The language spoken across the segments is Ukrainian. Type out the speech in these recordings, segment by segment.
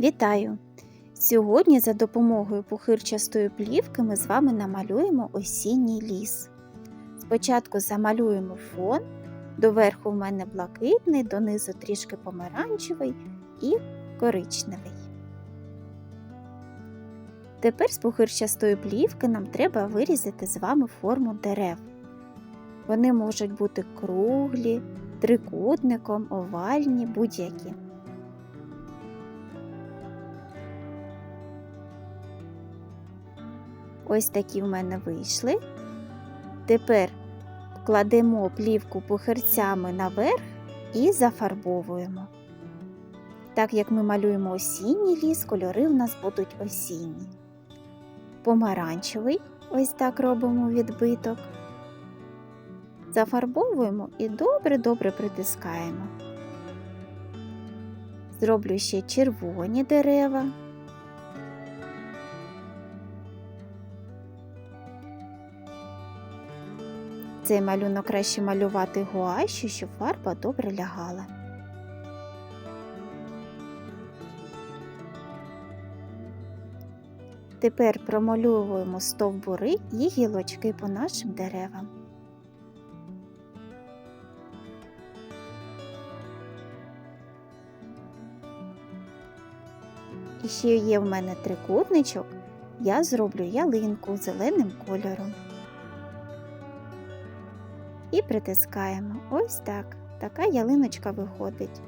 Вітаю! Сьогодні за допомогою пухирчастої плівки ми з вами намалюємо осінній ліс. Спочатку замалюємо фон, доверху в мене блакитний, донизу трішки помаранчевий і коричневий. Тепер з пухирчастої плівки нам треба вирізати з вами форму дерев. Вони можуть бути круглі, трикутником, овальні, будь-які. Ось такі в мене вийшли. Тепер кладемо плівку пухирцями наверх і зафарбовуємо. Так як ми малюємо осінній ліс, кольори в нас будуть осінні. Помаранчевий, ось так робимо відбиток. Зафарбовуємо і добре-добре притискаємо. Зроблю ще червоні дерева. Цей малюнок краще малювати гуашю, щоб фарба добре лягала. Тепер промальовуємо стовбури і гілочки по нашим деревам. І ще є в мене трикутничок, я зроблю ялинку зеленим кольором і притискаємо. Ось так. Така ялиночка виходить.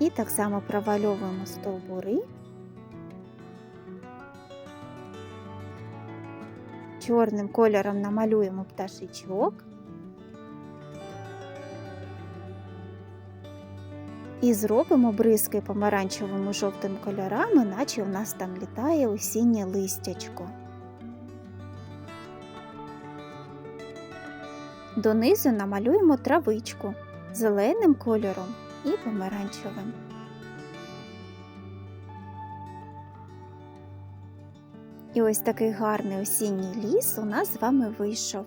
І так само провальовуємо стовбури. Чорним кольором намалюємо пташечок. І зробимо бризки помаранчевими жовтим кольорами, наче у нас там літає осіннє листячко. Донизу намалюємо травичку зеленим кольором і помаранчевим. І ось такий гарний осінній ліс у нас з вами вийшов.